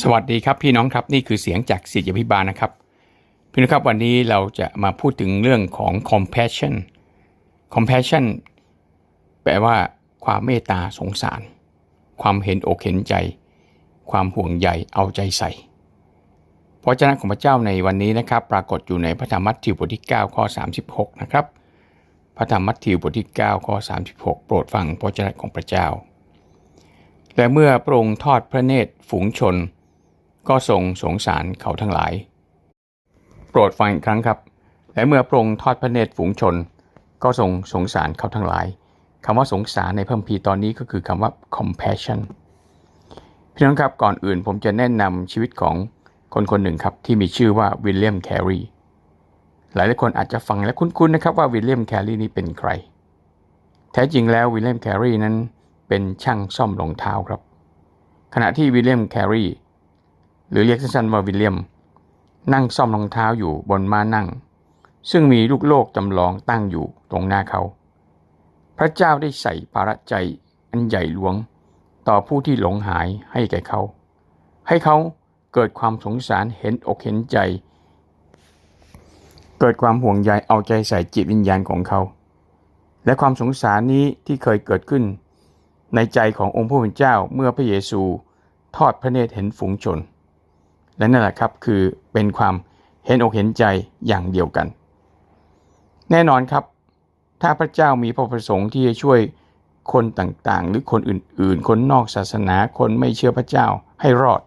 สวัสดีครับพี่น้องครับนี่คือเสียงจากศิษยพิบาลนะครับพี่น้องครับวันนี้เราจะมาพูดถึงเรื่องของ compassion compassion แปลว่าความเมตตาสงสาร ความเห็นอกเห็นใจ ความห่วงใยเอาใจใส่พระเจ้าของพระเจ้าในวันนี้นะครับ ปรากฏอยู่ในพระธรรมมัทธิวบทที่ 9 ข้อ 36 นะครับ พระธรรมมัทธิวบทที่ 9 ข้อ 36 โปรดฟังพระเจ้าของพระเจ้าและเมื่อพระองค์ทอดพระเนตรฝูงชน ก็ทรงสงสารเขาทั้งหลาย โปรดฟังอีกครั้งครับ และเมื่อพระองค์ทอดพระเนตรฝูงชน ก็ทรงสงสารเขาทั้งหลายคำว่าสงสารในพระคัมภีร์ตอนนี้ก็คือคำว่า compassion พี่น้องครับก่อนอื่นผมจะแนะนำชีวิตของคนคนหนึ่งครับที่มีชื่อว่าวิลเลียมแครีหลายหลายคนอาจจะฟังและคุ้นๆนะครับว่าวิลเลียมแครีนี้เป็นใคร แท้จริงแล้ววิลเลียมแครีนั้นเป็นช่างซ่อมรองเท้าครับ ขณะที่วิลเลียมแครี หรือเรียกสั้นๆว่าวิลเลียม นั่งซ่อมรองเท้าอยู่บนม้านั่ง ซึ่งมีลูกโลกจำลองตั้งอยู่ตรงหน้าเขา พระเจ้าได้ใส่ภาระใจอันใหญ่หลวงต่อผู้ที่หลงหายให้แก่เขา ให้เขาเกิดความสงสารเห็นอกเห็นใจ เกิดความห่วงใยเอาใจใส่จิตวิญญาณของเขา และความสงสารนี้ที่เคยเกิดขึ้น ในใจขององค์พระผู้เป็นเจ้าเมื่อพระเยซูทอดพระเนตรเห็นฝูงชน และนั่นแหละครับคือเป็นความเห็นอกเห็นใจอย่างเดียวกัน แน่นอนครับ ถ้าพระเจ้ามีพระประสงค์ที่จะช่วยคนต่างๆ หรือคนอื่นๆ คนนอกศาสนาคนไม่เชื่อพระเจ้าให้รอด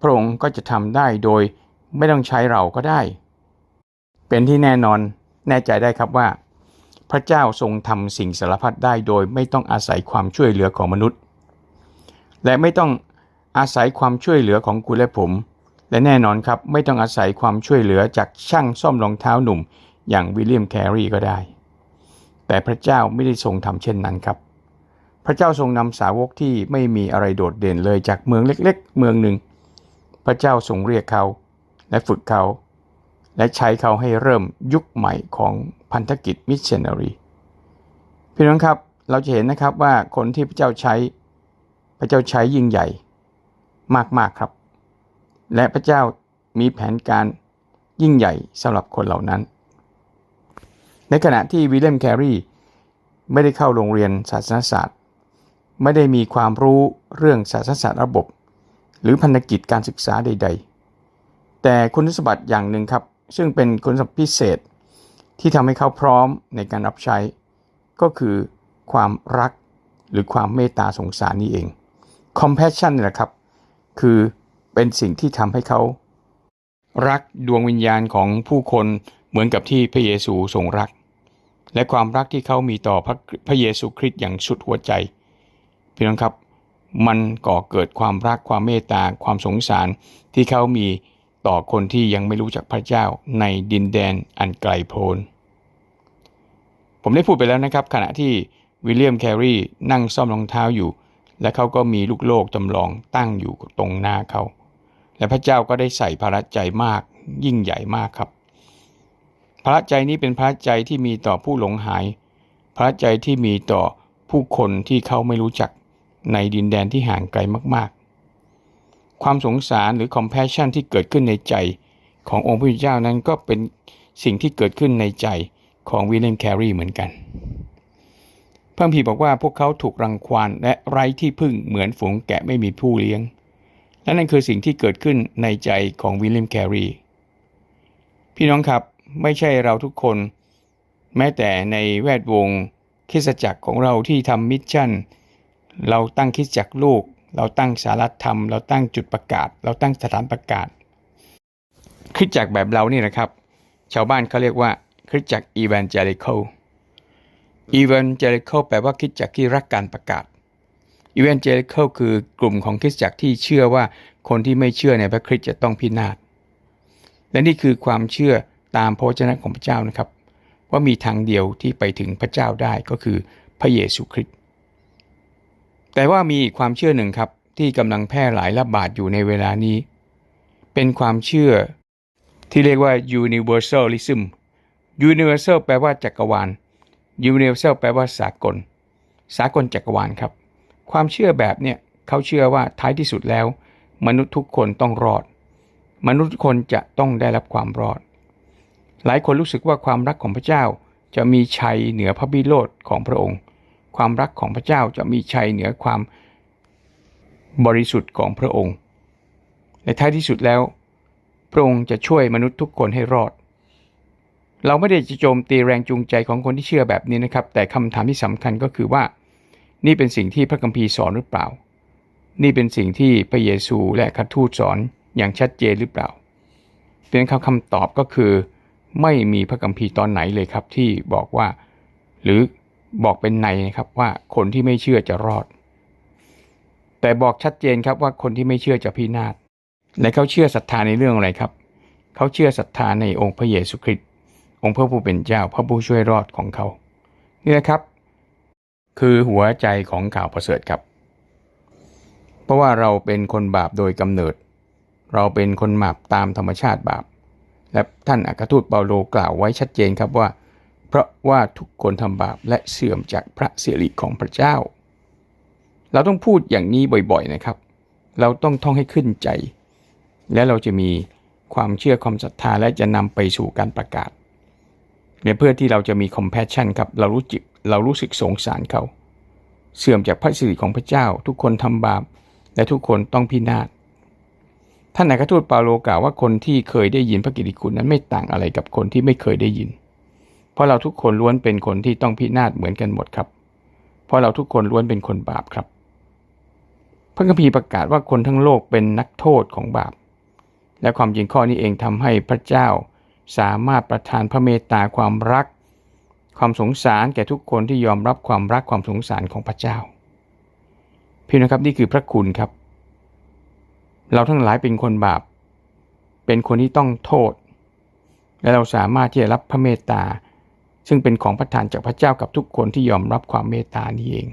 พระองค์ก็จะทำได้โดยไม่ต้องใช้เราก็ได้ เป็นที่แน่นอนแน่ใจได้ครับว่า พระเจ้าทรงทำสิ่งสารพัดได้โดยไม่ต้องอาศัยความช่วยเหลือของมนุษย์ และไม่ต้องอาศัยความช่วยเหลือของคุณและผม และแน่นอนครับไม่ต้องอาศัยความช่วยเหลือจากช่างซ่อมรองเท้าหนุ่ม อย่างวิลเลียมแครีก็ได้ แต่พระเจ้าไม่ได้ทรงทำเช่นนั้นครับ พระเจ้าทรงนำสาวกที่ไม่มีอะไรโดดเด่นเลยจากเมืองเล็ก ๆ เมืองหนึ่ง พระเจ้าทรงเรียกเขา และฝึกเขา และใช้เขาให้เริ่มยุคใหม่ของพันธกิจมิชชันนารีพี่น้องครับเราจะเห็นนะครับว่าคนที่พระเจ้าใช้พระเจ้าใช้ยิ่งใหญ่มากๆครับ และพระเจ้ามีแผนการยิ่งใหญ่สำหรับคนเหล่านั้น ในขณะที่วิลเลียมแครีไม่ได้เข้าโรงเรียนศาสนศาสตร์ ไม่ได้มีความรู้เรื่องศาสนศาสตร์ระบบ หรือพันธกิจการศึกษาใด ๆ แต่คุณสมบัติอย่างหนึ่งครับ ซึ่งเป็นคุณสมบัติพิเศษที่ทำให้เขาพร้อมในการรับใช้ ก็คือความรักหรือความเมตตาสงสารนี่เอง compassion นี่แหละครับ คือ เป็นสิ่งที่ทำให้เขา รักดวงวิญญาณของผู้คนเหมือนกับที่พระเยซูทรงรัก และความรักที่เขามีต่อพระพระเยซูคริสต์อย่างสุดหัวใจพี่น้องครับมันก่อเกิดความรักความเมตตาความสงสารที่เขามีต่อคนที่ยังไม่รู้จักพระเจ้าในดินแดนอันไกลโพ้น ผมได้พูดไปแล้วนะครับ ขณะที่วิลเลียมแครีนั่งซ่อมรองเท้าอยู่ และเขาก็มีลูกโลกจำลองตั้งอยู่ตรงหน้าเขา และพระเจ้าก็ได้ใส่ภาระใจมากยิ่งใหญ่มากครับ พระใจนี้เป็นพระใจที่มีต่อผู้หลงหาย พระใจที่มีต่อผู้คนที่เขาไม่รู้จักในดินแดนที่ห่างไกลมาก ๆ ความสงสารหรือ compassion ที่เกิดขึ้นในใจขององค์พระเจ้านั้นก็เป็นสิ่งที่เกิดขึ้นในใจของวิลเลมแครีเหมือนกันพระพีบอกว่าพวกเขาถูกรังควานและไร้ที่พึ่งเหมือนฝูงแกะไม่มีผู้เลี้ยง และนั่นคือสิ่งที่เกิดขึ้นในใจของวิลเลียมแครีพี่น้องครับไม่ใช่เราทุกคน แม้แต่ในแวดวงคิสจักรของเราที่ทำมิชชั่น เราตั้งคิสจักรลูก เราตั้งสารธรรม เราตั้งจุดประกาศ เราตั้งสถานประกาศคริสจักรแบบเรานี่นะครับ ชาวบ้านเขาเรียกว่าคริสจักร evangelical evangelical แปลว่าคริสจักรที่รักการประกาศ evangelical คือกลุ่มของคริสตจักรที่เชื่อว่าคนที่ไม่เชื่อในพระคริสต์จะต้องพินาศ และนี่คือความเชื่อตามพระวจนะของพระเจ้านะครับ ว่ามีทางเดียวที่ไปถึงพระเจ้าได้ก็คือพระเยซูคริสต์แต่ว่ามีความเชื่อหนึ่งครับที่กำลังแพร่หลายระบาดอยู่ในเวลานี้ เป็นความเชื่อที่เรียกว่า universalism universal แปลว่าจักรวาล universal แปลว่าสากล สากลจักรวาลครับ ความเชื่อแบบเนี้ยเขาเชื่อว่าท้ายที่สุดแล้ว มนุษย์ทุกคนต้องรอด มนุษย์ทุกคนจะต้องได้รับความรอด หลายคนรู้สึกว่าความรักของพระเจ้าจะมีชัยเหนือพระบิโรธของพระองค์ ความรักของพระเจ้าจะมีชัยเหนือความบริสุทธิ์ของพระองค์ในท้ายที่สุดแล้ว พระองค์จะช่วยมนุษย์ทุกคนให้รอด เราไม่ได้จะโจมตีแรงจูงใจของคนที่เชื่อแบบนี้นะครับ แต่คำถามที่สำคัญก็คือว่า นี่เป็นสิ่งที่พระคัมภีร์สอนหรือเปล่า นี่เป็นสิ่งที่พระเยซูและคัทูตสอนอย่างชัดเจนหรือเปล่าเป็นคำคำตอบก็คือ ไม่มีพระคัมภีร์ตอนไหนเลยครับที่บอกว่า หรือบอกเป็นในนะครับว่าคนที่ไม่เชื่อจะรอด แต่บอกชัดเจนครับว่าคนที่ไม่เชื่อจะพินาศและเขาเชื่อศรัทธาในเรื่องอะไรครับ เขาเชื่อศรัทธาในองค์พระเยซูคริสต์องค์พระผู้เป็นเจ้าพระผู้ช่วยรอดของเขา นี่นะครับ คือหัวใจของข่าวประเสริฐครับ เพราะว่าเราเป็นคนบาปโดยกำเนิด เราเป็นคนบาปตามธรรมชาติบาป และท่านอัครทูตเปาโลกล่าวไว้ชัดเจนครับว่า เพราะว่าทุกคนทำบาปและเสื่อมจากพระสิริของพระเจ้า เราต้องพูดอย่างนี้บ่อยๆนะครับ เราต้องท่องให้ขึ้นใจ และเราจะมีความเชื่อความศรัทธาและจะนำไปสู่การประกาศเนี่ยเพื่อที่เราจะมี compassion ครับเรารู้จิต เรารู้สึกสงสารเขา เสื่อมจากพระสิริของพระเจ้า ทุกคนทำบาป และทุกคนต้องพินาศท่านอัครทูตเปาโลกล่าวว่าคนที่เคยได้ยินพระกิตติคุณนั้นไม่ต่างอะไรกับคนที่ไม่เคยได้ยิน เพราะเราทุกคนล้วนเป็นคนที่ต้องพินาศเหมือนกันหมดครับ เพราะเราทุกคนล้วนเป็นคนบาปครับ พระคัมภีร์ประกาศว่าคนทั้งโลกเป็นนักโทษของบาป และความจริงข้อนี้เองทำให้พระเจ้าสามารถประทานพระเมตตาความรัก ความสงสารแก่ทุกคนที่ยอมรับความรักความสงสารของพระเจ้า พี่นะครับนี่คือพระคุณครับ เราทั้งหลายเป็นคนบาป เป็นคนที่ต้องโทษ และเราสามารถที่จะรับพระเมตตา ซึ่งเป็นของประทานจากพระเจ้ากับทุกคนที่ยอมรับความเมตตานี้เอง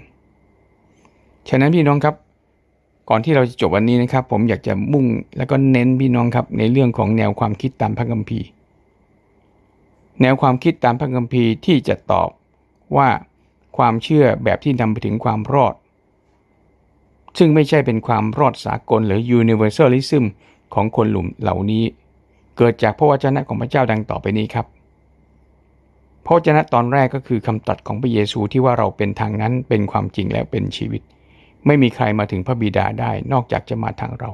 ฉะนั้นพี่น้องครับ ก่อนที่เราจะจบวันนี้นะครับ ผมอยากจะมุ่งแล้วก็เน้นพี่น้องครับในเรื่องของแนวความคิดตามพระคัมภีร์ แนวความคิดตามพระคัมภีร์ที่จะตอบว่าความเชื่อแบบที่นำไปถึงความรอด ซึ่งไม่ใช่เป็นความรอดสากลหรือ universalism ของคนหลุมเหล่านี้ เกิดจากพระวจนะของพระเจ้าดังต่อไปนี้ครับพระวจนะตอนแรกก็คือคำตรัสของพระเยซูที่ว่าเราเป็นทางนั้นเป็นความจริงและเป็นชีวิต ไม่มีใครมาถึงพระบิดาได้นอกจากจะมาทางเรา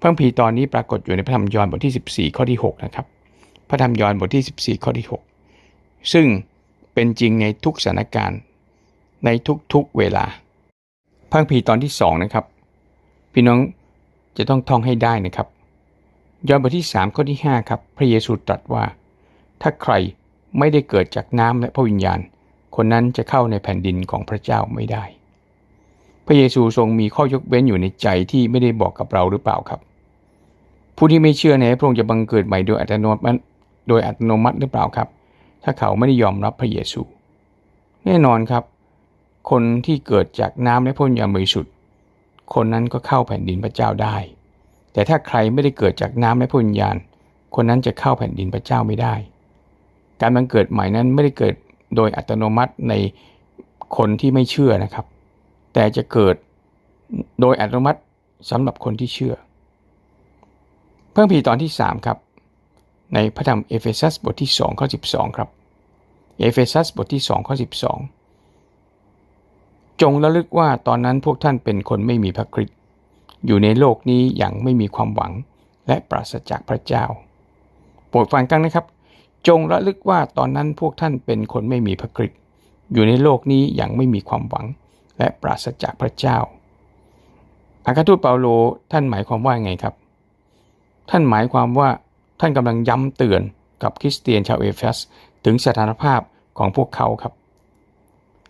พระคัมภีร์ตอนนี้ปรากฏอยู่ในพระธรรมยอห์นบทที่ 14 ข้อที่ 6 นะครับ ระธรรมยอห์นบทที่ 14 ข้อที่ 6 ซึ่งเป็นจริงในทุกสถานการณ์ ในทุกๆเวลาพระคัมภีตอนที่ 2 นะครับ พี่น้องจะต้องท่องให้ได้นะครับ ยอห์นบทที่ 3 ข้อที่ 5 ครับ พระเยซูตรัสว่า ถ้าใครไม่ได้เกิดจากน้ำและพระวิญญาณ คนนั้นจะเข้าในแผ่นดินของพระเจ้าไม่ได้ พระเยซูทรงมีข้อยกเว้นอยู่ในใจที่ไม่ได้บอกกับเราหรือเปล่าครับ ผู้ที่ไม่เชื่อในพระองค์จะบังเกิดใหม่โดยอัตโนมัติ โดยอัตโนมัติหรือเปล่าครับ ถ้าเขาไม่ได้ยอมรับพระเยซู แน่นอนครับ คนที่เกิดจากน้ำและพระวิญญาณบริสุทธิ์คนนั้นก็เข้าแผ่นดินพระเจ้าได้ แต่ถ้าใครไม่ได้เกิดจากน้ำและพระวิญาณคนนั้นจะเข้าแผ่นดินพระเจ้าไม่ได้ การบังเกิดใหม่นั้นไม่ได้เกิดโดยอัตโนมัติในคนที่ไม่เชื่อนะครับ แต่จะเกิดโดยอัตโนมัติสำหรับคนที่เชื่อ เพิ่มพีตอนที่ 3 ครับ ในพระธรรมเอเฟซัสบทที่2ข้อ12 ครับ เอเฟซัสบทที่2ข้อ12 จงระลึกว่าตอนนั้นพวกท่านเป็นคนไม่มีพระคริสต์อยู่ในโลกนี้อย่างไม่มีความหวังและปราศจากพระเจ้าโปรดฟังกันนะครับ จงระลึกว่าตอนนั้นพวกท่านเป็นคนไม่มีพระคริสต์อยู่ในโลกนี้อย่างไม่มีความหวัง และปราศจากพระเจ้า อาคาทูตเปาโลท่านหมายความว่าไงครับ ท่านหมายความว่า ท่านกำลังย้ำเตือนกับคริสเตียนชาวเอเฟสถึงสถานภาพของพวกเขาครับ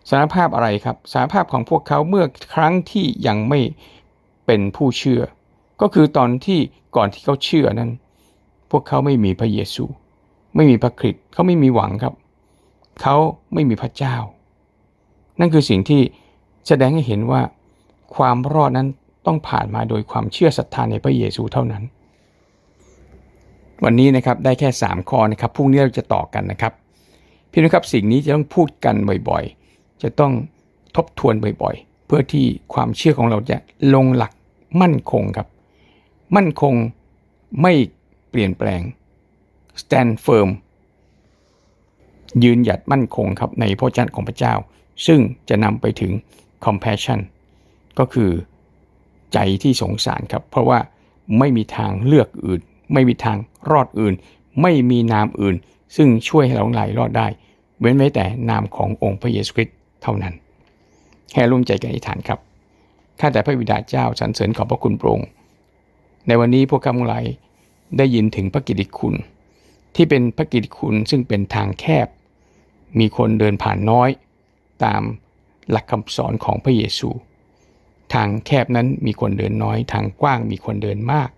สถานภาพอะไรครับสถานภาพของพวกเขาเมื่อครั้งที่ยังไม่เป็นผู้เชื่อ ก็คือตอนที่ก่อนที่เขาเชื่อนั้น พวกเขาไม่มีพระเยซู ไม่มีพระคริสต์เขาไม่มีหวังครับ เขาไม่มีพระเจ้า นั่นคือสิ่งที่แสดงให้เห็นว่าความรอดนั้นต้องผ่านมาโดยความเชื่อศรัทธาในพระเยซูเท่านั้น วันนี้นะครับได้แค่ 3 ข้อนะครับพรุ่งนี้เราจะต่อกันนะครับพี่น้องครับสิ่งนี้จะต้องพูดกันบ่อยๆ จะต้องทบทวนบ่อยๆ เพื่อที่ความเชื่อของเราจะลงหลักมั่นคงครับ มั่นคงไม่เปลี่ยนแปลง stand firm ยืนหยัดมั่นคงครับในพระเจ้าของพระเจ้า ซึ่งจะนำไปถึง compassion ก็คือใจที่สงสารครับ เพราะว่าไม่มีทางเลือกอื่น ไม่มีทาง รอดอื่น ไม่มีนามอื่น ซึ่งช่วยให้เราทั้งหลายรอดได้ เว้นไว้แต่นามขององค์พระเยซูคริสต์เท่านั้นแค่ร่วมใจกันอธิษฐานครับข้าแต่พระบิดาเจ้าสรรเสริญขอบพระคุณพระองในวันนี้พวกข้าทั้งหลายได้ยินถึงพระกิติคุณ ที่เป็นพระกิตติคุณซึ่งเป็นทางแคบ มีคนเดินผ่านน้อย ตามหลักคำสอนของพระเยซู ทางแคบนั้นมีคนเดินน้อย ทางกว้างมีคนเดินมาก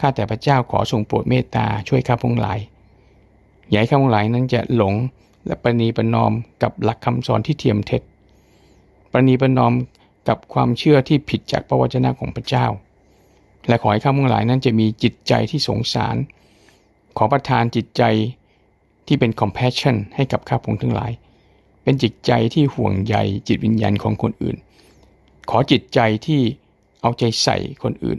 ข้าแต่พระเจ้าขอทรงโปรดเมตตาช่วยข้าพงหลายอย่าให้ข้าพงหลายนั้นจะหลงและประนีประนอมกับหลักคำสอนที่เทียมเท็จ ประนีประนอมกับความเชื่อที่ผิดจากพระวจนะของพระเจ้า และขอให้ข้าพงหลายนั้นจะมีจิตใจที่สงสาร ขอประทานจิตใจที่เป็น compassion ให้กับข้าพงทั้งหลาย เป็นจิตใจที่ห่วงใยจิตวิญญาณของคนอื่น ขอจิตใจที่เอาใจใส่คนอื่น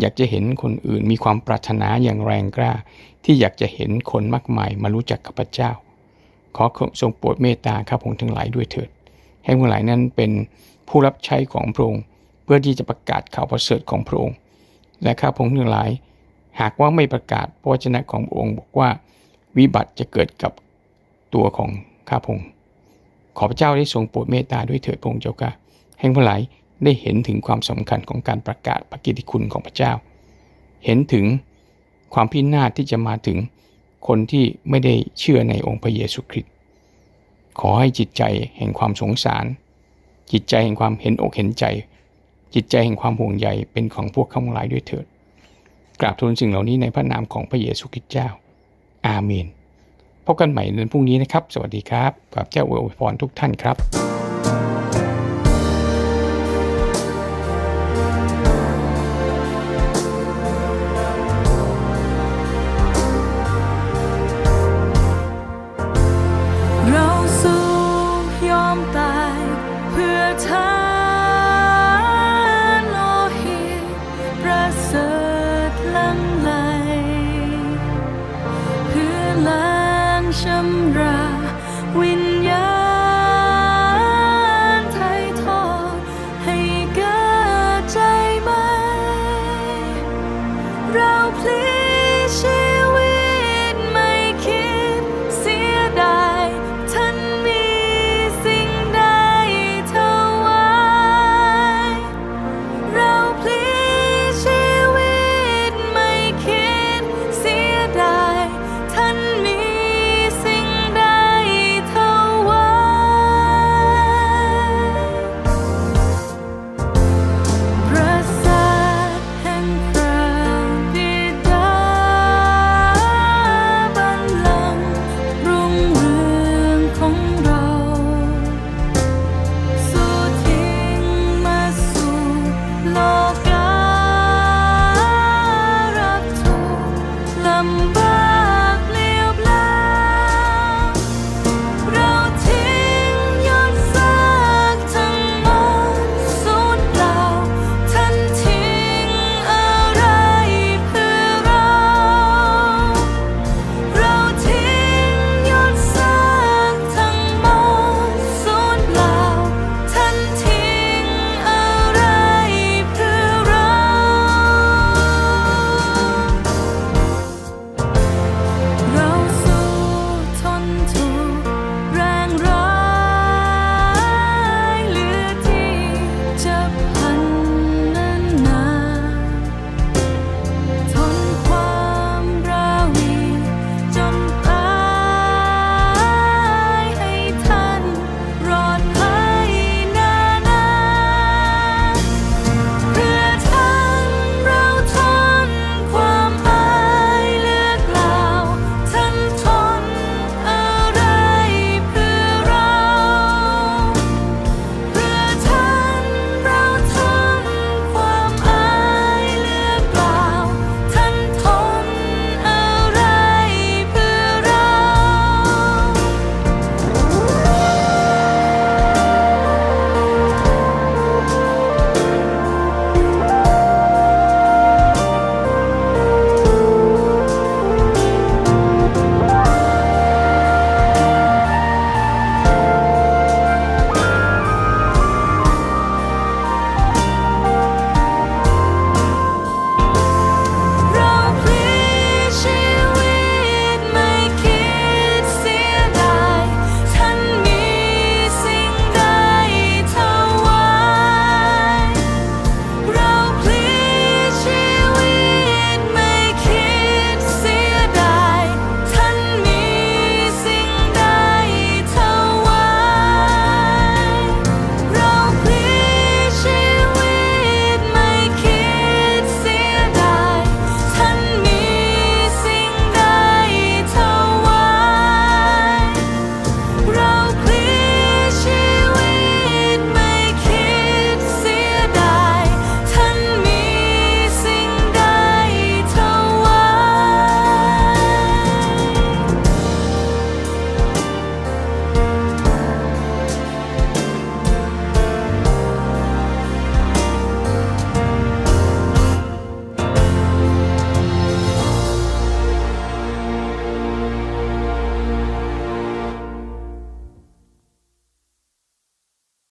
อยากจะเห็นคนอื่นมีความปรารถนาอย่างแรงกล้า ที่อยากจะเห็นคนมากมายมารู้จักกับพระเจ้า ขอทรงโปรดเมตตาข้าพงทั้งหลายด้วยเถิด ให้พวกหลายนั้นเป็นผู้รับใช้ของพระองค์เพื่อที่จะประกาศข่าวประเสริฐของพระองค์ และข้าพงทั้งหลาย หากว่าไม่ประกาศพระวจนะของพระองค์บอกว่าวิบัติจะเกิดกับตัวของข้าพงศ์ขอพระเจ้าได้ทรงโปรดเมตตาด้วยเถิดพระองค์เจ้าค่ะให้พวกหลาย ได้เห็นถึงความสำคัญของการประกาศพระกิติคุณของพระเจ้า เห็นถึงความพินาศที่จะมาถึงคนที่ไม่ได้เชื่อในองค์พระเยซูคริสต์ขอให้จิตใจแห่งความสงสาร จิตใจแห่งความเห็นอกเห็นใจ จิตใจแห่งความห่วงใยเป็นของพวกข้าพงหลายด้วยเถิด กราบทูลสิ่งเหล่านี้ในพระนามของพระเยซูคริสต์เจ้า อาเมนพบกันใหม่ในพรุ่งนี้นะครับ สวัสดีครับกับเจ้าอวยพรทุกท่านครับ